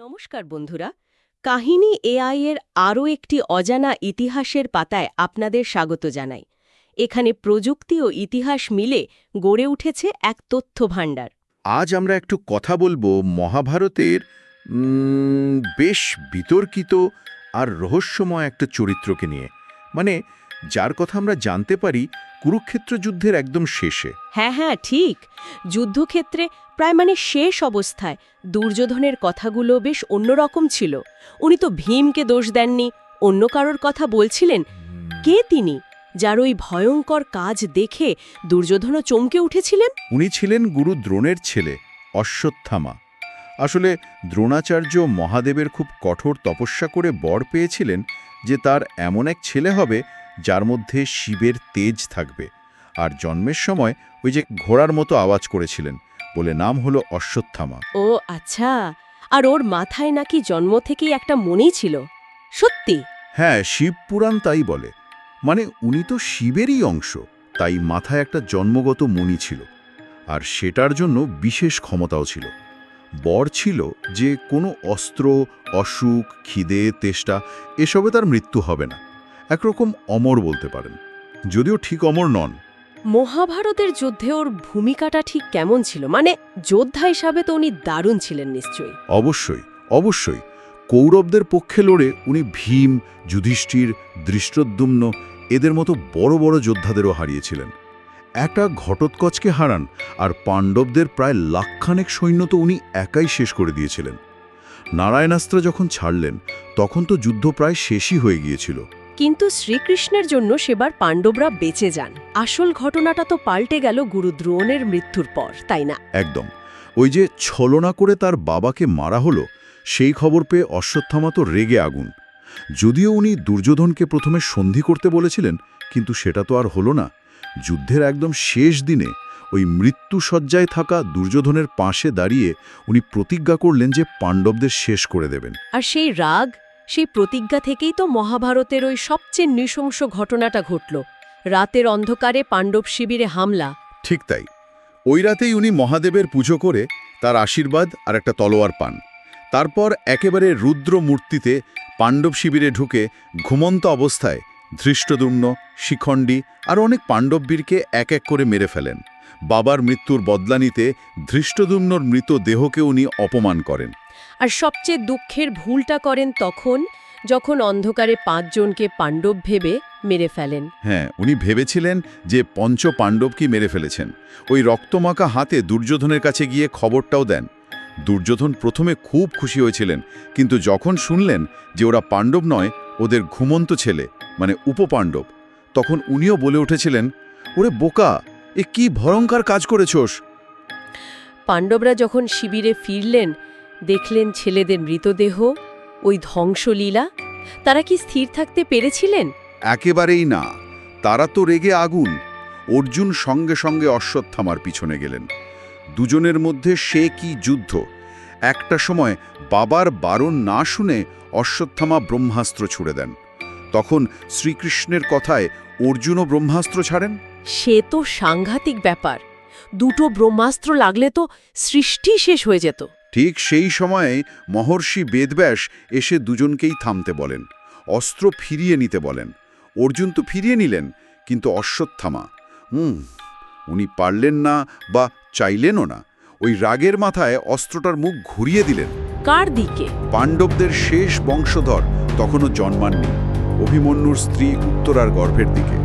নমস্কার বন্ধুরা, কাহিনী এআই এর আরও একটি অজানা ইতিহাসের পাতায় আপনাদের স্বাগত জানাই। এখানে প্রযুক্তি ও ইতিহাস মিলে গড়ে উঠেছে এক তথ্য ভাণ্ডার আজ আমরা একটু কথা বলব মহাভারতের বেশ বিতর্কিত আর রহস্যময় একটা চরিত্রকে নিয়ে। মানে যার কথা আমরা জানতে পারি কুরুক্ষেত্র যুদ্ধের একদম শেষে। হ্যাঁ হ্যাঁ ঠিক। যুদ্ধক্ষেত্রে প্রায় মানে শেষ অবস্থায় দুর্যোধনের কথাগুলো বেশ অন্যরকম ছিল। উনি তো ভীমকে দোষ দেননি অন্য কারোর কথা বলছিলেন। কে তিনি যার ওই ভয়ঙ্কর কাজ দেখে দুর্যোধনও চমকে উঠেছিলেন? উনি ছিলেন গুরু দ্রোণের ছেলে অশ্বত্থামা। আসলে দ্রোণাচার্য মহাদেবের খুব কঠোর তপস্যা করে বর পেয়েছিলেন যে তার এমন এক ছেলে হবে যার মধ্যে শিবের তেজ থাকবে। আর জন্মের সময় ওই যে ঘোড়ার মতো আওয়াজ করেছিলেন বলে নাম হলো অশ্বত্থামা। ও আচ্ছা আর ওর মাথায় নাকি জন্ম থেকেই একটা মনেই ছিল। সত্যি? হ্যাঁ শিব পুরাণ তাই বলে। মানে উনি তো শিবেরই অংশ তাই মাথায় একটা জন্মগত মনি ছিল। আর সেটার জন্য বিশেষ ক্ষমতাও ছিল। বর ছিল যে কোনো অস্ত্র অসুখ খিদে তেষ্টা এসবে তার মৃত্যু হবে না। একরকম অমর বলতে পারেন যদিও ঠিক অমর নন। মহাভারতের যুদ্ধে ওর ভূমিকাটা ঠিক কেমন ছিল? মানে যোদ্ধা হিসাবে তো উনি দারুণ ছিলেন নিশ্চয়ই। অবশ্যই অবশ্যই। কৌরবদের পক্ষে লড়ে উনি ভীম যুধিষ্ঠির দৃষ্টদ্যুম্ন এদের মতো বড় বড় যোদ্ধাদেরও হারিয়েছিলেন। একটা ঘটোৎকচকে হারান আর পাণ্ডবদের প্রায় লাখখানেক সৈন্য তো উনি একাই শেষ করে দিয়েছিলেন। নারায়ণাস্ত্র যখন ছাড়লেন তখন তো যুদ্ধ প্রায় শেষই হয়ে গিয়েছিল। কিন্তু শ্রীকৃষ্ণের জন্য সেবার পাণ্ডবরা বেঁচে যান। আসল ঘটনাটা তো পাল্টে গেল গুরু দ্রোণের মৃত্যুর পর তাই না? একদম। ওই যে ছলনা করে তার বাবাকে মারা হলো সেই খবর পেয়ে অশ্বত্থামা তো রেগে আগুন। যদিও উনি দুর্যোধনকে প্রথমে সন্ধি করতে বলেছিলেন কিন্তু সেটা তো আর হলো না। যুদ্ধের একদম শেষ দিনে ওই মৃত্যুসজ্জায় থাকা দুর্যোধনের পাশে দাঁড়িয়ে উনি প্রতিজ্ঞা করলেন যে পাণ্ডবদের শেষ করে দেবেন। আর সেই রাগ সেই প্রতিজ্ঞা থেকেই তো মহাভারতের ওই সবচেয়ে নৃশংস ঘটনাটা ঘটল। রাতের অন্ধকারে পাণ্ডব শিবিরে হামলা। ঠিক তাই। ওই রাতেই উনি মহাদেবের পুজো করে তার আশীর্বাদ আর একটা তলোয়ার পান। তারপর একেবারে রুদ্র মূর্তিতে পাণ্ডব শিবিরে ঢুকে ঘুমন্ত অবস্থায় ধৃষ্টদুম্ন, শিখণ্ডী আর অনেক পাণ্ডববীরকে এক এক করে মেরে ফেলেন। বাবার মৃত্যুর বদলা নিতে ধৃষ্টদুম্নর মৃত দেহকে উনি অপমান করেন। আর সবচেয়ে দুঃখের ভুলটা করেন তখন যখন অন্ধকারে পাঁচজনকে পাণ্ডব ভেবে মেরে ফেলেন। হ্যাঁ উনি ভেবেছিলেন যে পঞ্চ পাণ্ডবকে মেরে ফেলেছেন। ওই রক্তমাখা হাতে দুর্যোধনের কাছে গিয়ে খবরটাও দেন। দুর্যোধন প্রথমে খুব খুশি হয়েছিলেন কিন্তু যখন শুনলেন যে ওরা পাণ্ডব নয় ওদের ঘুমন্ত ছেলে মানে উপপাণ্ডব তখন উনিও বলে উঠেছিলেন ওরে বোকা এ কি ভয়ঙ্কর কাজ করেছোস? পাণ্ডবরা যখন শিবিরে ফিরলেন দেখলেন ছেলেদের মৃতদেহ ওই ধ্বংসলীলা? তারা কি স্থির থাকতে পেরেছিলেন? একেবারেই না। তারা তো রেগে আগুন। অর্জুন সঙ্গে সঙ্গে অশ্বত্থামার পিছনে গেলেন। দুজনের মধ্যে সে কি যুদ্ধ? একটা সময় বাবার বারণ না শুনে অশ্বত্থামা ব্রহ্মাস্ত্র ছুড়ে দেন। তখন শ্রীকৃষ্ণের কথায় অর্জুনও ব্রহ্মাস্ত্র ছাড়েন? সে তো সাংঘাতিক ব্যাপার। দুটো ব্রহ্মাস্ত্র লাগলে তো সৃষ্টি শেষ হয়ে যেত। ঠিক সেই সময়ে মহর্ষি বেদব্যাস এসে দুজনকেই থামতে বলেন অস্ত্র ফিরিয়ে নিতে বলেন। অর্জুন তো ফিরিয়ে নিলেন কিন্তু অশ্বত্থামা হুম উনি পারলেন না বা চাইলেনও না। ওই রাগের মাথায় অস্ত্রটার মুখ ঘুরিয়ে দিলেন। কার দিকে? পাণ্ডবদের শেষ বংশধর তখনও জন্মাননি অভিমন্যুর স্ত্রী উত্তরার গর্ভের দিকে।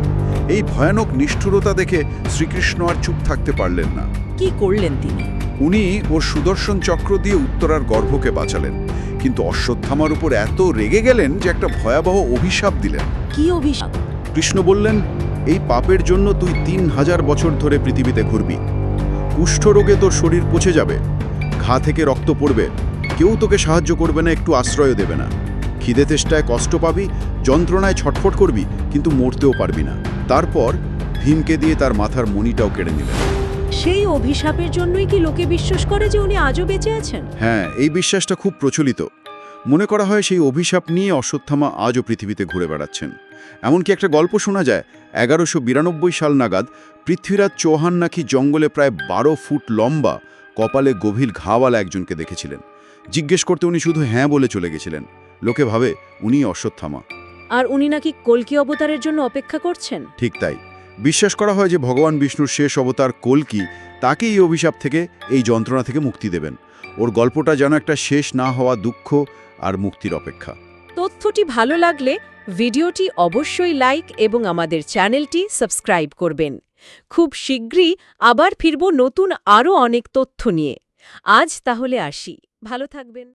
এই ভয়ানক নিষ্ঠুরতা দেখে শ্রীকৃষ্ণ আর চুপ থাকতে পারলেন না। কি করলেন তিনি? উনি ওর সুদর্শন চক্র দিয়ে উত্তরার গর্ভকে বাঁচালেন। কিন্তু অশ্বত্থামার উপর এত রেগে গেলেন যে একটা ভয়াবহ অভিশাপ দিলেন। কি অভিশাপ? কৃষ্ণ বললেন এই পাপের জন্য তুই তিন হাজার বছর ধরে পৃথিবীতে ঘুরবি। কুষ্ঠরোগে তোর শরীর পচে যাবে ঘা থেকে রক্ত পড়বে কেউ তোকে সাহায্য করবে না একটু আশ্রয় দেবে না। খিদে তেষ্টায় কষ্ট পাবি যন্ত্রণায় ছটফট করবি কিন্তু মরতেও পারবি না। তারপর ভীমকে দিয়ে তার মাথার মণিটাও কেড়ে নিলেন। সেই অভিশাপের জন্যই কি লোকে বিশ্বাস করে যে উনি আজও বেঁচে আছেন? হ্যাঁ এই বিশ্বাসটা খুব প্রচলিত। মনে করা হয় সেই অভিশাপ নিয়ে অশ্বত্থামা আজও পৃথিবীতে ঘুরে বেড়াচ্ছেন। এমনকি একটা গল্প শোনা যায় এগারোশো বিরানব্বই সাল নাগাদ পৃথ্বীরাজ চৌহান নাকি জঙ্গলে প্রায় বারো ফুট লম্বা কপালে গভীর ঘাওয়ালা একজনকে দেখেছিলেন। জিজ্ঞেস করতে উনি শুধু হ্যাঁ বলে চলে গেছিলেন। লোকে ভাবে উনি অশ্বত্থামা। আর উনি নাকি কল্কি অবতারের জন্য অপেক্ষা করছেন? ঠিক তাই। বিশ্বাস করা হয় যে ভগবান বিষ্ণুর শেষ অবতার কল্কি তাকে এই অভিশাপ থেকে, এই যন্ত্রণা থেকে মুক্তি দেবেন। ওর গল্পটা যেন একটা শেষ না হওয়া দুঃখ আর মুক্তির অপেক্ষা। তথ্যটি ভালো লাগলে ভিডিওটি অবশ্যই লাইক এবং আমাদের চ্যানেলটি সাবস্ক্রাইব করবেন। খুব শীঘ্রই আবার ফিরব নতুন আরও অনেক তথ্য নিয়ে। আজ তাহলে আসি। ভালো থাকবেন।